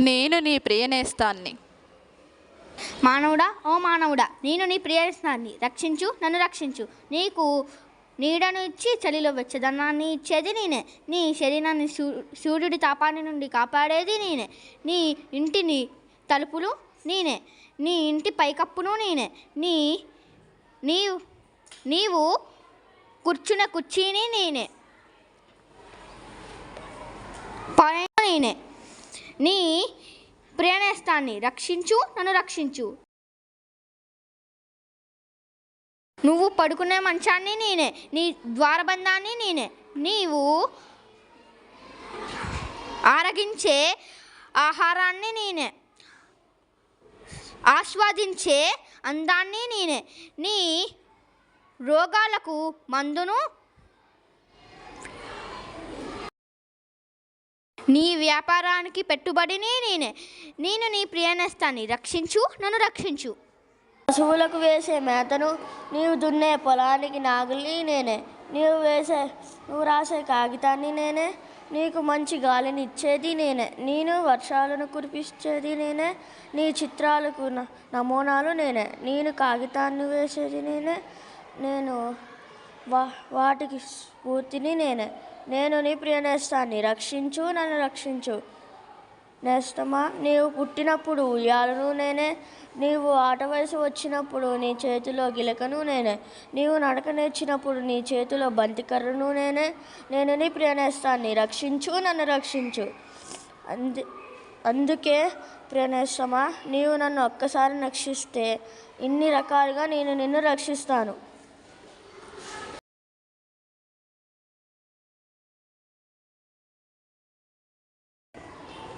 నేను నీ ప్రియనేస్తాన్ని. మానవుడా ఓ మానవుడా నేను నీ ప్రియనేస్తాన్ని. రక్షించు నన్ను రక్షించు. నీకు నీడను ఇచ్చి చలిలో వెచ్చదనాన్ని ఇచ్చేది నేనే. నీ శరీరాన్ని సూ సూర్యుడి తాపాన్ని నుండి కాపాడేది నేనే. నీ ఇంటిని తలుపులు నేనే. నీ ఇంటి పైకప్పును నేనే. నీ నీ నీవు కూర్చున్న కుర్చీని నేనే. పైన నేనే. నీ ప్రియనేస్తాన్ని రక్షించు నన్ను రక్షించు. నువ్వు పడుకునే మంచాన్ని నేనే నీ ద్వారబంధాన్ని నేనే. నీవు ఆరగించే ఆహారాన్ని నేనే. ఆస్వాదించే అందాన్ని నేనే. నీ రోగాలకు మందును నీ వ్యాపారానికి పెట్టుబడిని నేనే. నేను నీ ప్రియనేస్తాన్ని. రక్షించు నన్ను రక్షించు. పశువులకు వేసే మేతను నీవు దున్నే పొలానికి నాగుల్ని నేనే. నీవు వేసే నువ్వు రాసే కాగితాన్ని నేనే. నీకు మంచి గాలిని ఇచ్చేది నేనే. నేను వర్షాలను కురిపించేది నేనే. నీ చిత్రాలకు న- నమూనాలు నేనే. నేను కాగితాన్ని వేసేది నేనే. నేను వా వాటికి స్ఫూర్తిని నేనే. నేను నీ ప్రియనేస్తాన్ని రక్షించు నన్ను రక్షించు. నేస్తమా? నీవు పుట్టినప్పుడు ఉయ్యాలను నేనే. నీవు ఆట వయసు వచ్చినప్పుడు నీ చేతిలో గిలకను నేనే. నీవు నడక నేర్చినప్పుడు నీ చేతిలో బంతికర్రను నేనే. నేను నీ ప్రియనేస్తాన్ని రక్షించు నన్ను రక్షించు. అందు అందుకే ప్రియనేస్తమా నీవు నన్ను ఒక్కసారి రక్షిస్తే ఇన్ని రకాలుగా నేను నిన్ను రక్షిస్తాను.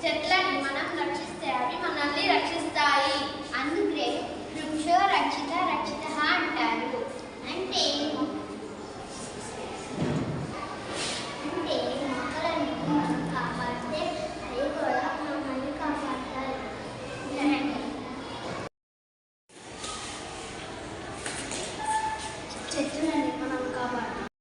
చెట్లను మనం రక్షిస్తే అవి మనల్ని రక్షిస్తాయి. అందుకే వృక్ష రక్షిత రక్షిత అంటారు. అంటే అంటే మనం మనం